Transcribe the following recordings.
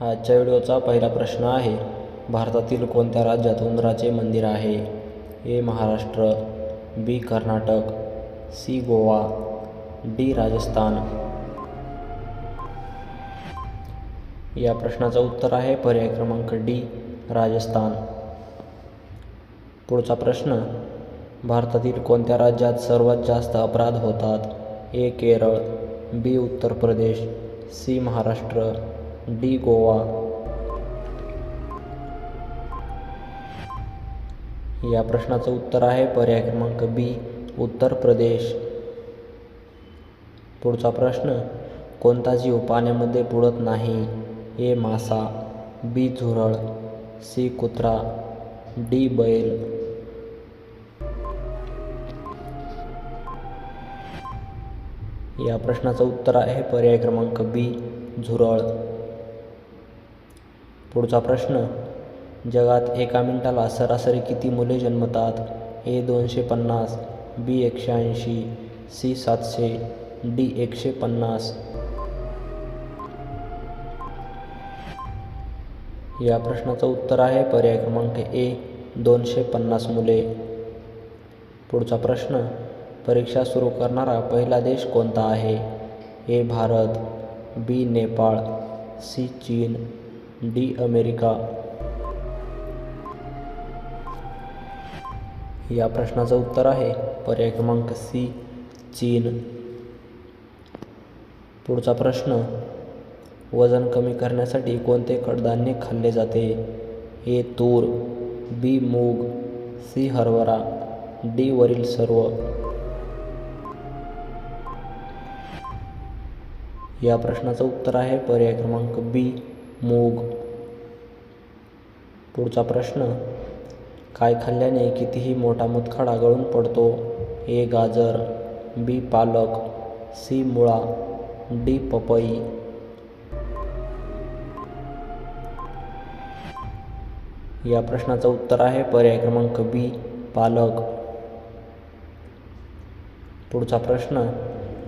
आजच्या व्हिडिओचा पहिला प्रश्न आहे भारतातील कोणत्या राज्यात उंदराचे मंदिर आहे? A Maharashtra B Karnataka C Goa D Rajasthan. या प्रश्नाचं उत्तर आहे पर्याय क्रमांक डी राजस्थान. पुढचा प्रश्न भारतातील कोणत्या राज्यात सर्वात जास्त अपराध होतात? A Kerala B Uttar Pradesh C Maharashtra. D Goa. या प्रश्नाचं उत्तर आहे पर्याय क्रमांक बी उत्तर प्रदेश. पुढचा प्रश्न कोणता जीव पाण्यामध्ये बुडत नाही? ए मासा बी झुरळ सी कुत्रा डी बैल. या प्रश्नाचं उत्तर आहे पर्याय क्रमांक बी झुरळ. पुढचा प्रश्न जगात एका मिनिटाला सरासरी किती मुले जन्मतात? ए दोनशे पन्नास बी एकशे ऐंशी सी सातशे डी एकशे पन्नास. या प्रश्नाचं उत्तर आहे पर्याय क्रमांक ए दोनशे पन्नास मुले. पुढचा प्रश्न परीक्षा सुरू करणारा पहिला देश कोणता आहे? A Bharat B Nepal C चीन डी अमेरिका. या प्रश्नाचं उत्तर आहे पर्याय क्रमांक सी चीन. पुढचा प्रश्न वजन कमी करण्यासाठी कोणते कडधान्य खाल्ले जाते? ए तूर बी मूग सी हरभरा डी वरील सर्व. या प्रश्नाचं उत्तर आहे पर्याय क्रमांक बी मूग. पुढचा प्रश्न काय खाल्ल्याने कितीही मोठा मुतखडा गळून पडतो? ए गाजर बी पालक सी मुळा डी पपई. या प्रश्नाचं उत्तर आहे पर्याय क्रमांक बी पालक. पुढचा प्रश्न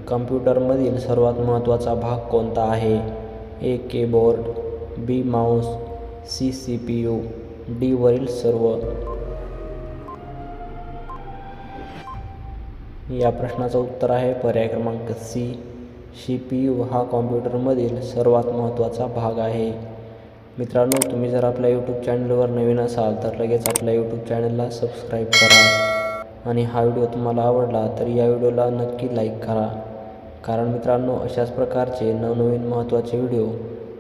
कम्प्युटरमधील सर्वात महत्त्वाचा भाग कोणता आहे? A keyboard B mouse C C P U D वरील सर्व. या प्रश्नाचं उत्तर आहे पर्याय क्रमांक सी. सी पी यू हा कॉम्प्युटरमधील सर्वात महत्त्वाचा भाग आहे. मित्रांनो तुम्ही जर आपल्या यूट्यूब चॅनलवर नवीन असाल तर लगेच आपल्या यूट्यूब चॅनलला सबस्क्राईब करा. आणि हा व्हिडिओ तुम्हाला आवडला तर या व्हिडिओला नक्की लाईक करा. कारण मित्रांनो अशाच प्रकारचे नवनवीन महत्त्वाचे व्हिडिओ